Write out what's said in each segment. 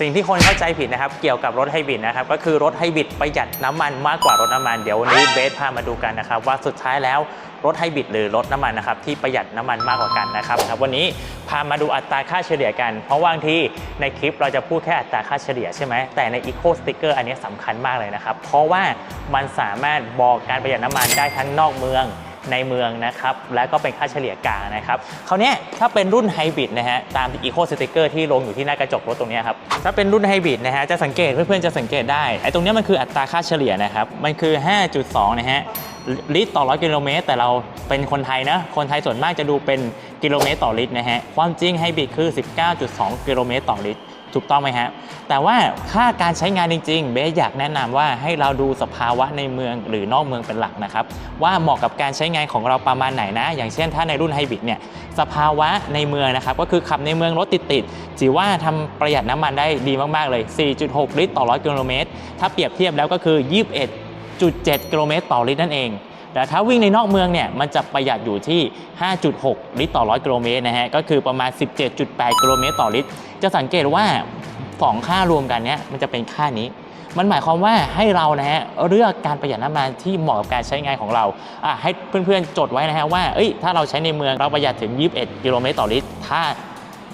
สิ่งที่คนเข้าใจผิดนะครับ เกี่ยวกับรถไฮบริดนะครับ ก็คือรถไฮบริดประหยัดน้ำมันมากกว่ารถน้ำมัน เดี๋ยววันนี้เบสพามาดูกันนะครับ ว่าสุดท้ายแล้วรถไฮบริดหรือรถน้ำมันนะครับที่ประหยัดน้ำมันมากกว่ากันนะครับครับ วันนี้พามาดูอัตราค่าเฉลี่ยกัน เพราะว่าบางทีในคลิปเราจะพูดแค่อัตราค่าเฉลี่ยใช่ไหมแต่ใน Eco Sticker อันนี้สำคัญมากเลยนะครับ เพราะว่ามันสามารถบอกการประหยัดน้ำมันได้ทั้งนอกเมือง ในเมืองนะครับ และก็เป็นค่าเฉลี่ยกลางนะครับคราวเนี้ยถ้าเป็นรุ่นไฮบริดนะฮะตาม Eco Sticker ที่ลงอยู่ที่หน้ากระจกรถตรงนี้ครับถ้าเป็นรุ่นไฮบริดนะฮะจะสังเกตเพื่อนๆจะสังเกตได้ไอ้ตรงเนี้ยมันคืออัตราค่าเฉลี่ยนะครับมันคือ 5.2 นะฮะลิตรต่อ100กิโลเมตร แต่เราเป็นคนไทยนะ คนไทยส่วนมากจะดูเป็นกิโลเมตรต่อลิตรนะฮะ ความจริงไฮบริดคือ 19.2 กิโลเมตรต่อลิตร ถูกต้องไหมฮะ แต่ว่าค่าการใช้งานจริง ๆ เบสอยากแนะนำว่าให้เราดูสภาวะในเมืองหรือนอกเมืองเป็นหลักนะครับ ว่าเหมาะกับการใช้งานของเราประมาณไหนนะ อย่างเช่นถ้าในรุ่นไฮบริดเนี่ยสภาวะในเมืองนะครับ ก็คือขับในเมืองรถติดๆถือว่าทำประหยัดน้ำมันได้ดีมากๆเลย 4.6 ลิตรต่อ 100 กิโลเมตร ถ้าเปรียบเทียบแล้วก็คือ 21.7 กิโลเมตรต่อลิตรนั่นเอง แต่ถ้าวิ่งในนอกเมืองเนี่ยมันจะประหยัดอยู่ที่ 5.6 ลิตรต่อ 100กิโลเมตรนะฮะก็คือประมาณ 17.8 กิโลเมตรต่อลิตร จะสังเกตว่า 2 ค่ารวมกันเนี่ยมันจะเป็นค่านี้ มันหมายความว่าให้เรานะฮะเลือกการประหยัดน้ำมันที่เหมาะกับการใช้งานของเราอะให้เพื่อนๆจดไว้นะฮะว่าเอ้ยถ้าเราใช้ในเมืองเราประหยัดถึง 21 กิโลเมตรต่อลิตร ถ้า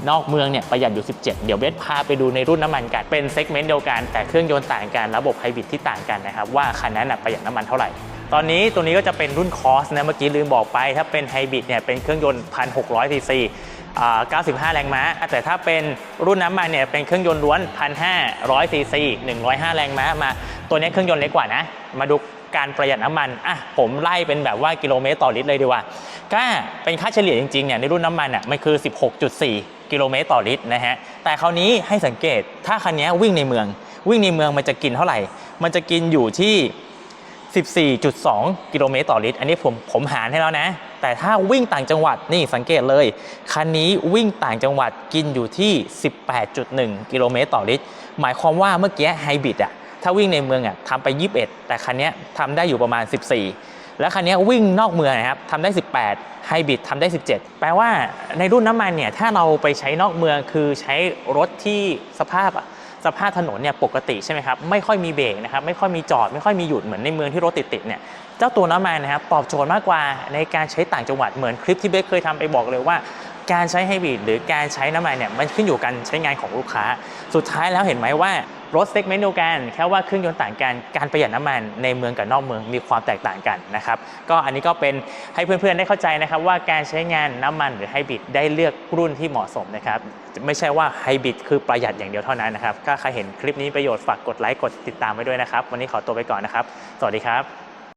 นอกเมืองเนี่ยประหยัดอยู่ 17 เดี๋ยวเบสพาไปดูในรุ่นน้ำมันกัน เป็นเซกเมนต์เดียวกันแต่เครื่องยนต์ต่างกัน ระบบไฮบริดที่ต่างกันนะครับว่าคันนั้นประหยัดน้ำมันเท่าไหร่ ตอนนี้ตัวนี้ก็จะเป็นรุ่นคอสนะเมื่อกี้ลืมบอกไป ถ้าเป็นไฮบริดเนี่ยเป็นเครื่องยนต์1,600ซีซีอ่า95 แรงม้า แต่ถ้าเป็นรุ่นน้ำมันเนี่ยเป็นเครื่องยนต์ล้วน 1,500ซีซี105 แรงม้ามา ตัวนี้เครื่องยนต์เล็กกว่านะ มาดูการประหยัดน้ำมัน อะ ผมไล่เป็นแบบว่ากิโลเมตรต่อลิตรเลยดีกว่า ก็เป็นค่าเฉลี่ยจริงๆเนี่ยในรุ่นน้ำมันอะมันคือ 16.4 กิโลเมตรต่อลิตรนะฮะ แต่คราวนี้ให้สังเกตถ้าคันนี้วิ่งในเมือง วิ่งในเมืองมันจะกินเท่าไหร่ มันจะกินอยู่ที่ 14.2 กิโลเมตรต่อลิตร อันนี้ผมผมหารให้แล้วนะ แต่ถ้าวิ่งต่างจังหวัดนี่สังเกตเลย คันนี้วิ่งต่างจังหวัดกินอยู่ที่ 18.1 กิโลเมตรต่อลิตร หมายความว่าเมื่อกี้ไฮบริดอะถ้าวิ่งในเมืองอะทำไป 21 แต่คันนี้ทำได้อยู่ประมาณ 14 แล้วคันนี้วิ่งนอกเมืองนะครับทำได้ 18 ไฮบริดทำได้ 17 แปลว่าในรุ่นน้ำมันเนี่ยถ้าเราไปใช้นอกเมืองคือใช้รถที่สภาพอะ สภาพถนนเนี่ยปกติใช่ไหมครับไม่ค่อยมีเบรกนะครับไม่ค่อยมีจอดไม่ค่อยมีหยุดเหมือนในเมืองที่รถติดๆเนี่ยเจ้าตัวน้ำมันนะครับตอบโจทย์มากกว่าในการใช้ต่างจังหวัดเหมือนคลิปที่เบสเคยทำไปบอกเลยว่า การใช้ไฮบริดหรือการใช้น้ำมันเนี่ยมันขึ้นอยู่กับการใช้งานของลูกค้า สุดท้ายแล้วเห็นไหมว่ารถเซกเมนต์เดียวกันแค่ว่าเครื่องยนต์ต่างกันการประหยัดน้ำมันในเมืองกับนอกเมืองมีความแตกต่างกันนะครับก็อันนี้ก็เป็นให้เพื่อนๆได้เข้าใจนะครับว่าการใช้งานน้ำมันหรือไฮบริดได้เลือกรุ่นที่เหมาะสมนะครับไม่ใช่ว่าไฮบริดคือประหยัดอย่างเดียวเท่านั้นนะครับถ้าใครเห็นคลิปนี้ประโยชน์ฝากกดไลค์กดติดตามไว้ด้วยนะครับ วันนี้ขอตัวไปก่อนนะครับ สวัสดีครับ